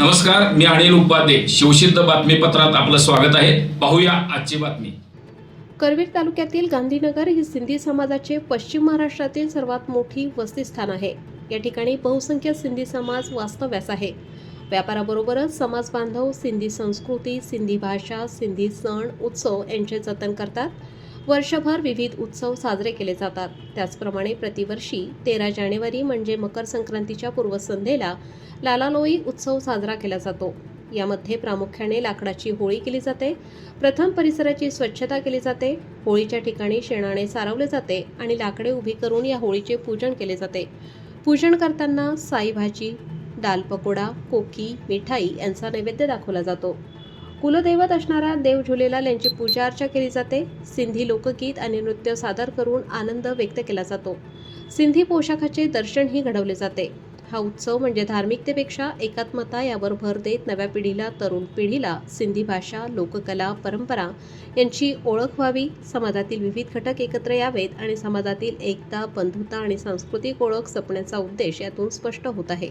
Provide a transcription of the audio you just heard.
नमस्कार मी अनिल उपाध्ये. शिवसिद्ध बातमीपत्रात आपलं स्वागत आहे. पाहूया आजची बातमी. करवीर तालुक्यातील गांधीनगर हे सिंधी समाजाचे पश्चिम महाराष्ट्रातील सर्वात मोठी वस्तीस्थान आहे. या ठिकाणी बहुसंख्य सिंधी समाज वास्तव्यास आहे. व्यापाराबरोबरच समाज बांधव सिंधी संस्कृती सिंधी भाषा सिंधी सण उत्सव यांचे जतन करतात. वर्षभर विविध उत्सव साजरे केले जातात. त्याचप्रमाणे प्रतिवर्षी तेरा जानेवारी म्हणजे मकर संक्रांतीच्या पूर्वसंध्येला लालालोई उत्सव साजरा केला जातो. यामध्ये प्रामुख्याने लाकडाची होळी केली जाते प्रथम परिसराची स्वच्छता केली जाते होळीच्या ठिकाणी शेणाने सारवले जाते आणि लाकडे उभी करून या होळीचे पूजन केले जाते. पूजन करताना साई भाजी दाल पकोडा कोकी मिठाई यांचा नैवेद्य दाखवला जातो. कुलदैवत असणारा देव झुलेलाल यांची पूजा अर्चा केली जाते. सिंधी लोकगीत आणि नृत्य सादर करून आनंद व्यक्त केला जातो. सिंधी पोशाखाचे दर्शनही घडवले जाते. हा उत्सव म्हणजे धार्मिकतेपेक्षा एकात्मता यावर भर देत नव्या पिढीला तरुण पिढीला सिंधी भाषा लोककला परंपरा यांची ओळख व्हावी. समाजातील विविध घटक एकत्र यावेत आणि समाजातील एकता बंधुता आणि सांस्कृतिक ओळख जपण्याचा उद्देश यातून स्पष्ट होत आहे.